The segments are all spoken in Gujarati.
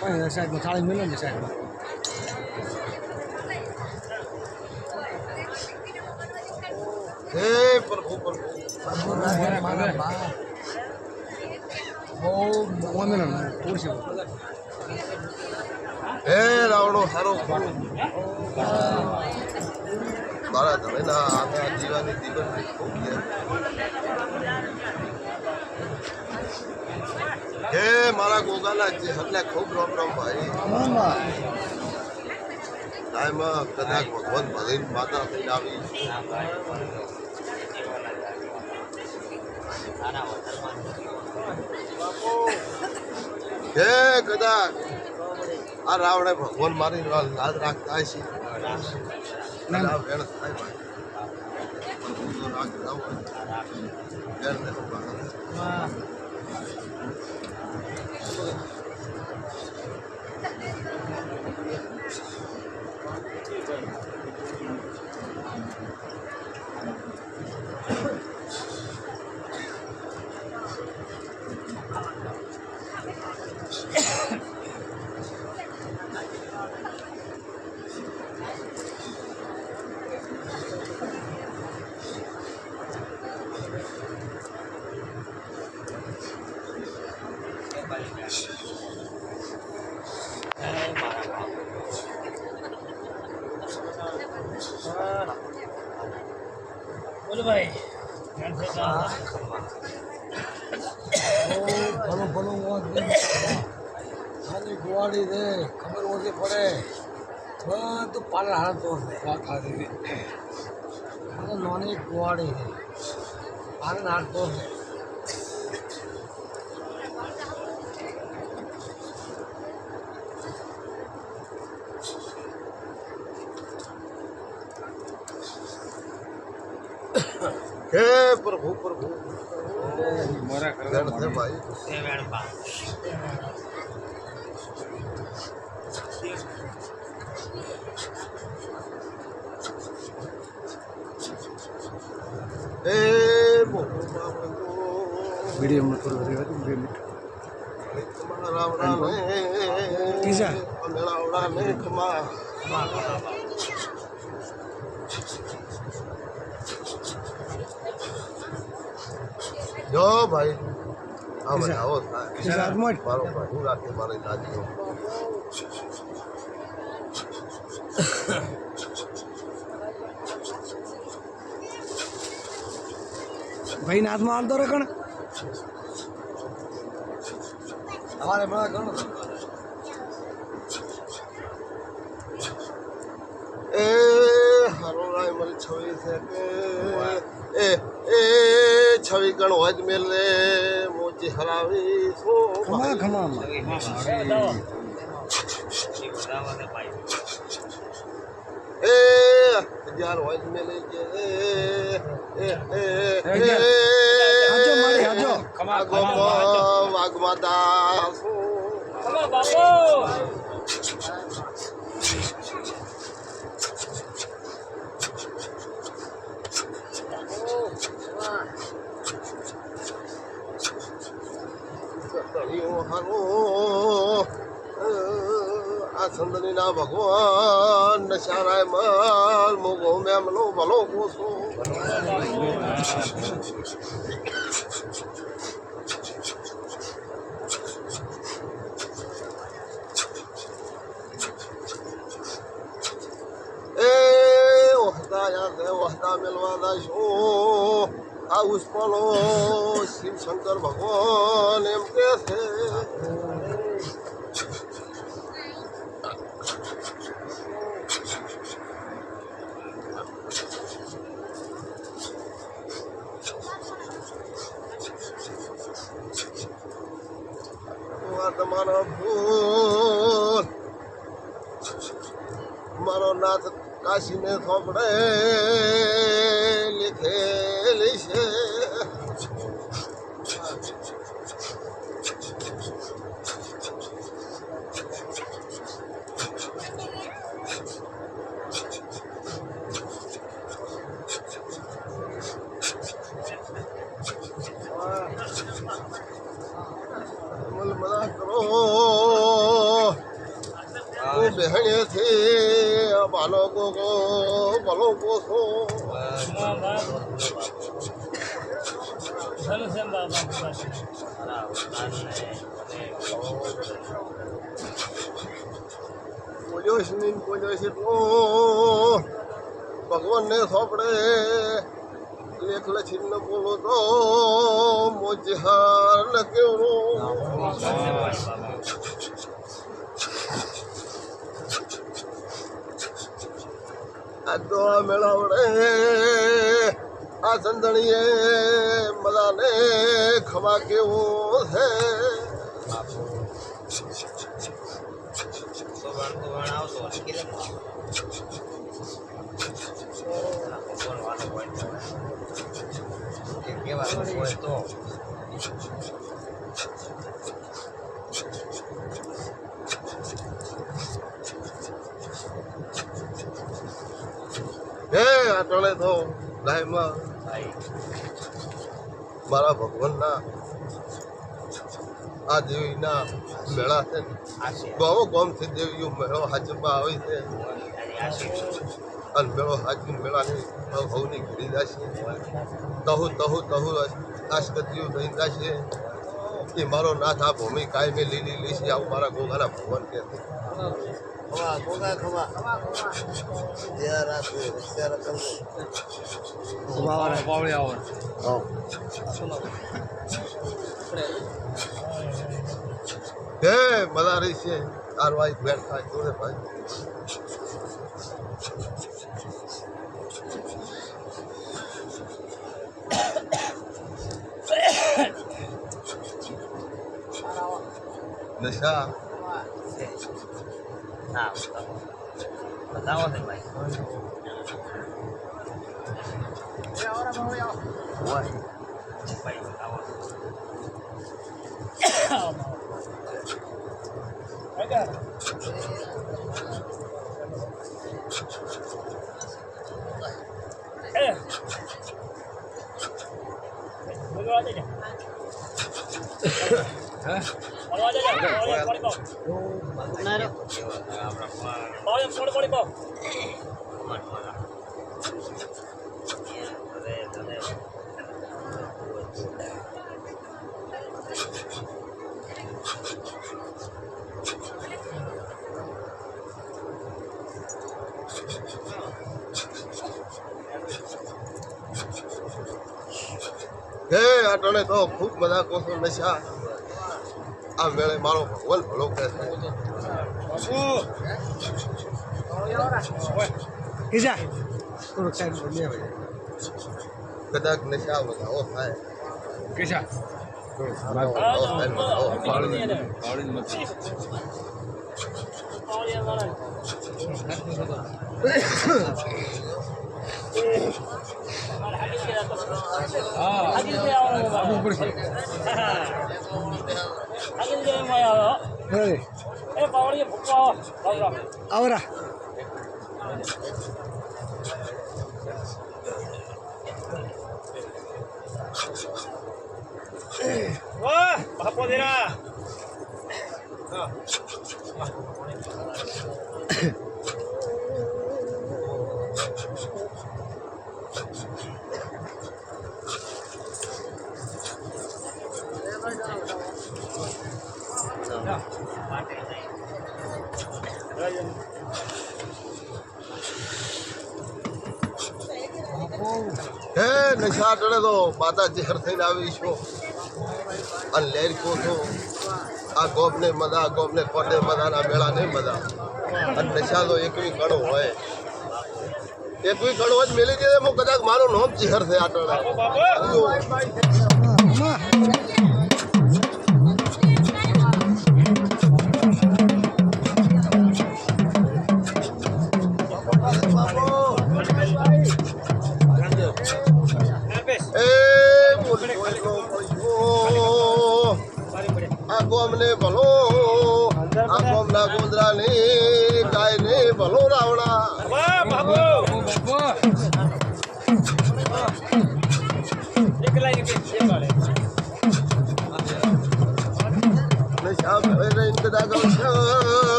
પણ સાઈડમાં થાળી મેળો ને સાઈડમાં હે પ્રભુ પ્રભુ મારા બા બહુ વાંધો સારો મારા તમે ના આગળ જીવાની દીવન હે, મારા ગોગાના હમને ખૂબ રોમ રોમ ભાઈ. ટાઈમમાં કદાચ ભગવાન ભલે માતા થઈને આવી હે, કદાચ આ રાવણે ભગવાન મારી લાજ રાખતા છે રાખતા હોય. すごい。ને ભલું બોલો ભાઈ. ભલો ભલો ખાલી ગુવાડી દે ખબર ઓછી પડે બધું પાલર હાથ તોડ દે વાત ખાધી નાની ગોવાડી પાલર હાથ તોડ દે હે પ્રભુ પ્રભુ. વેણ છે ભાઈ. હે મોહો બાબો વિડીયોમાં થોડું રહેવા બે મિનિટ. કિસા? જો ભાઈ. હા ભાઈ? આવો મારો ભાઈ હું રાખે મારી દાદીઓ ભાઈ હાથમાં હાલતો રખણ ઘણો એ હરો રાય મારી છવી છે કે છવી ગણ હોય મેલે મોજી હરાવી શું ખમા ભાઈ? એ હજાર હોય મેલે કે એ એ એ એ હાજો મારી, હાજો. ખમા ખમા વાઘમાતા શું ખમા બાપુ તળિયો હારો આ સંદની ના ભગવાન નશારાય મલ મોગો મેમનો ભલો કોસો એ વહતા યાર દે વહતા મેલવા દાશો આ ઉષ્પલો શિવ શંકર ભગવાન એમ કે છે. તમારો ભૂલ. મારો નાથ કાશીને સોંપડે. લીધેલી છે અમલ મના કરો બેહણેથી બાલો ગોગો બલો ગોસો હા, બાપુ. ચાલો છે બાપા બોલ્યો છે ને બોલ્યો છે તો ભગવાનને સોંપડે લેખ લખીને બોલો તો મોજહાર ન કેવો આ તો મેળાવડે આ સંધણીએ મલાને ખમા કેવો છે? હે અટણે તો લાઈમાં મારા ભગવાનના આ દેવીના મેળા છે. ગામો ગામથી દેવીઓ મેળો હાજરમાં આવે છે. અને મેળો હાજર મેળાની હવની ઘડી જશે. તહુ તહુ તહુ આશગતિઓ થઈ જશે. એ મારો નાથ આ ભૂમિ કાયમી લીલી લીસી આવું મારા ગોગાના ભગવાન કે છે ખમા ગોગા ખમા જ્યાં રાખે ત્યારે હે મદારી છે તાર વાઈ ભેટ થાય જોડે ભાઈ નશા બતાવો ને ભાઈ ભાઈ બતાવો Eh. બોલવા દેજો. બોલવા દેજો. બોલવા, બોલી કહો. બોલી, બોલી, બોલી કહો. હે અટણે તો ખૂબ બધા કોસો નશા આ મેળે મારો ભગવાન ભલો કહે છે કિજા થોડુંક સાઈડ પર બે ભાઈ કદાચ નશા વધાવો થાય કિજા હા, વધાવો તો, થાય તો, વધાવો પાડી થાય. દે. પાડી દે મારા. મારે હાકી દે તો. હાકી દે આવવાનું બાબા. હાકી દે એમાં આવે, હો. એ પાવડીએ ભૂકો આવો. બાબરા. આવરા વાહ બાપો દેરા નશા અટણે તો માતા જહેર થઈને આવી છો. અને લેર કહો છો આ ગોપને મજા ગોપને કોટે મદાના મેળા નહીં મજા. અને નશા તો એકવી કણો હોય. એકવી કણો જ મેલી દે હું કદાચ મારો નોમ ચહેર થયા આટણે એક એક ગોંદરા ને ગાય ને ભલો રાવણા.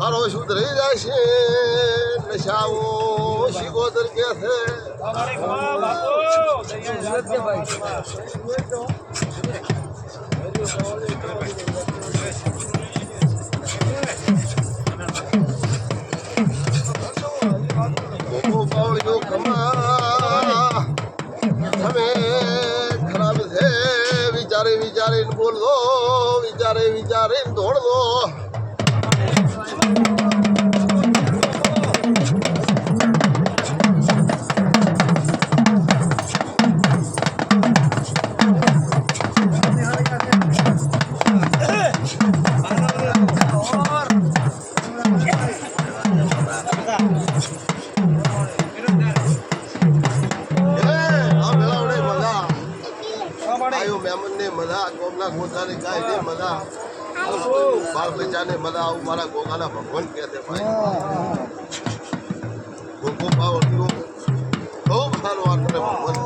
હારો સુધરી જાય છે. નશાઓ શિગોદર કે છે. ખમા તમે ખરાબ છે વિચારે વિચારે વિચારીને દોડજો બાળ બચ્ચાને મને આવું મારા ગોગાના ભગવાન કહે છે ભાઈ. ગોગો પાવળિયો બહુ સારું આપણને ભગવાન